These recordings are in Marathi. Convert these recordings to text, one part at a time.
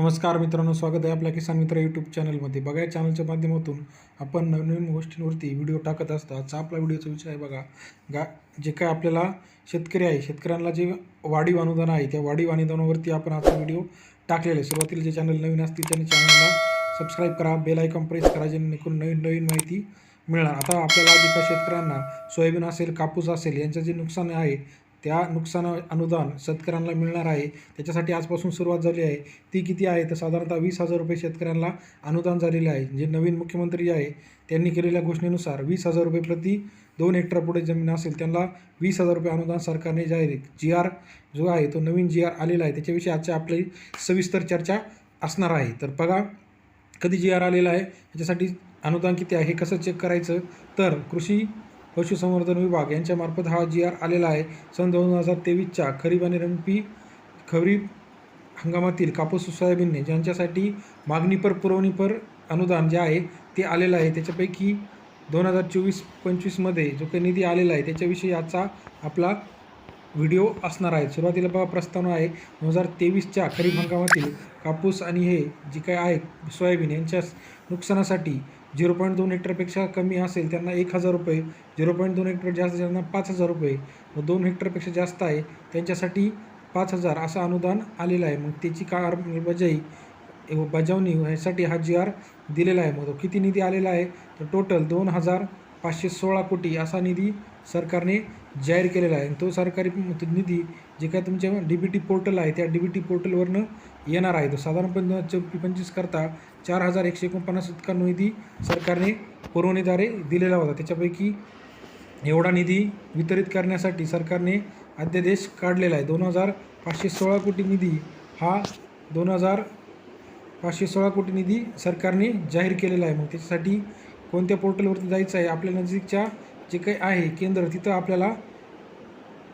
नमस्कार मित्रांनो स्वागत आहे आपल्या किसान मित्र यूट्यूब चॅनलमध्ये बघा या चॅनलच्या माध्यमातून आपण नवीन गोष्टींवरती व्हिडिओ टाकत असतो आजचा आपला व्हिडिओचा विषय आहे बघा गा जे काय आपल्याला शेतकरी आहे शेतकऱ्यांना जे वाढीव अनुदान आहे त्या वाढीव अनुदानावरती आपण आजचा व्हिडिओ टाकलेला आहे. सुरुवातीला जे चॅनल नवीन असतील त्यांनी चॅनलला सबस्क्राईब करा बेल आयकॉन प्रेस करा जेणेकरून नवीन नवीन माहिती मिळणार. आता आपल्याला जे काय शेतकऱ्यांना सोयाबीन असेल कापूस असेल यांचं जे नुकसान आहे त्या नुकसान अनुदान शेतकऱ्यांना मिळणार आहे. त्याच्यासाठी आजपासून सुरुवात झाली आहे. ती किती आहे? तर साधारणतः वीस हजार रुपये शेतकऱ्यांना अनुदान झालेले आहे. जे नवीन मुख्यमंत्री आहे त्यांनी केलेल्या घोषणेनुसार वीस हजार रुपये प्रति दोन हेक्टर पुढे जमीन असेल त्यांना वीस हजार रुपये अनुदान सरकारने जाहीर जी आर जो आहे तो नवीन जी आर आलेला आहे. त्याच्याविषयी आजच्या आपली सविस्तर चर्चा असणार आहे. तर बघा कधी जी आर आलेला आहे याच्यासाठी अनुदान किती आहे हे कसं चेक करायचं? तर कृषी पशुसंवर्धन विभाग यांच्यामार्फत हा जी आर आलेला आहे. सन दोन हजार तेवीसच्या खरीप आणि रंपी खरीप हंगामातील कापूस सोयाबीनने ज्यांच्यासाठी मागणीपर पुरवणीपर अनुदान जे आहे ते आलेलं आहे. त्याच्यापैकी दोन हजार चोवीस पंचवीसमध्ये जो काही निधी आलेला आहे त्याच्याविषयी आजचा आपला व्हिडिओ असणार आहे. सुरुवातीला बघा प्रस्तावना आहे. दोन हजार तेवीसच्या खरीप हंगामातील कापूस आणि हे जी काय आहे सोयाबीन यांच्या नुकसानासाठी झिरो पॉईंट दोन हेक्टरपेक्षा कमी असेल त्यांना एक हजार रुपये. झिरो पॉईंट दोन हेक्टर जास्त त्यांना पाच हजार रुपये. व दोन हेक्टरपेक्षा जास्त आहे त्यांच्यासाठी पाच हजार असं अनुदान आलेलं आहे. मग त्याची कारबजाई बजावणी ह्यासाठी हा जी आर दिलेला आहे. मग तो किती निधी आलेला आहे? तर टोटल दोन हजार पाचशे सोळा कोटी असा निधी सरकारने जाहीर केलेला आहे. तो सरकारी निधी जे काय तुमच्या डी बी टी पोर्टल आहे त्या डी बी टी पोर्टलवरनं येणार आहे. तो साधारणपणे पंचवीस करता चार हजार एकशे एकोणपन्नास इतका निधी सरकारने पुरवणीद्वारे दिलेला होता. त्याच्यापैकी एवढा निधी वितरित करण्यासाठी सरकारने अध्यादेश काढलेला आहे. दोन हजार पाचशे सोळा कोटी निधी हा दोन हजार पाचशे सोळा कोटी निधी सरकारने जाहीर केलेला आहे. मग त्याच्यासाठी कोणत्या पोर्टलवरती जायचं आहे आपल्या नजीकच्या जे काही आहे केंद्र तिथं आपल्याला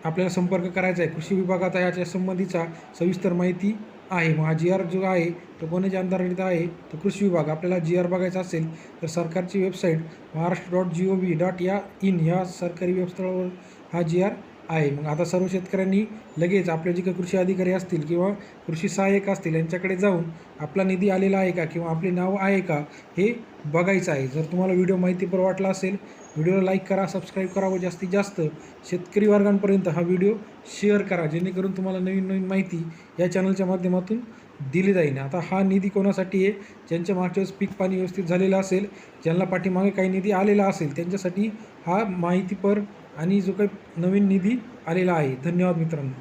आपल्याला संपर्क करायचा आहे. कृषी विभागात याच्या संबंधीचा सविस्तर माहिती आहे. मग हा जी आर जो आहे तो कोणाच्या अंतर्गत आहे तो कृषी विभाग. आपल्याला जी आर बघायचा असेल तर सरकारची website Maharashtra dot G O V dot या इन ह्या सरकारी वेबस्थळावर हा जी आर आहे. मग आता सर्व शेतकऱ्यांनी लगेच आपले जे काही कृषी अधिकारी असतील किंवा कृषी सहाय्यक असतील यांच्याकडे जाऊन आपला निधी आलेला आहे का किंवा आपले नाव आहे का हे बघायचं आहे. जर तुम्हाला व्हिडिओ माहितीपर वाटला असेल व्हिडिओला लाईक करा सबस्क्राईब करा व जास्तीत जास्त शेतकरी वर्गांपर्यंत हा व्हिडिओ शेअर करा. जेणेकरून तुम्हाला नवीन नवीन माहिती या चॅनलच्या माध्यमातून दिली जाईल आता हा निधी कोणासाठी आहे? ज्यांच्या मागच्या वेळेस पीक पाणी व्यवस्थित झालेलं असेल ज्यांना पाठीमागे काही निधी आलेला असेल त्यांच्यासाठी हा माहितीपर आणि जो काही नवीन निधी आलेला आहे. धन्यवाद मित्रांनो.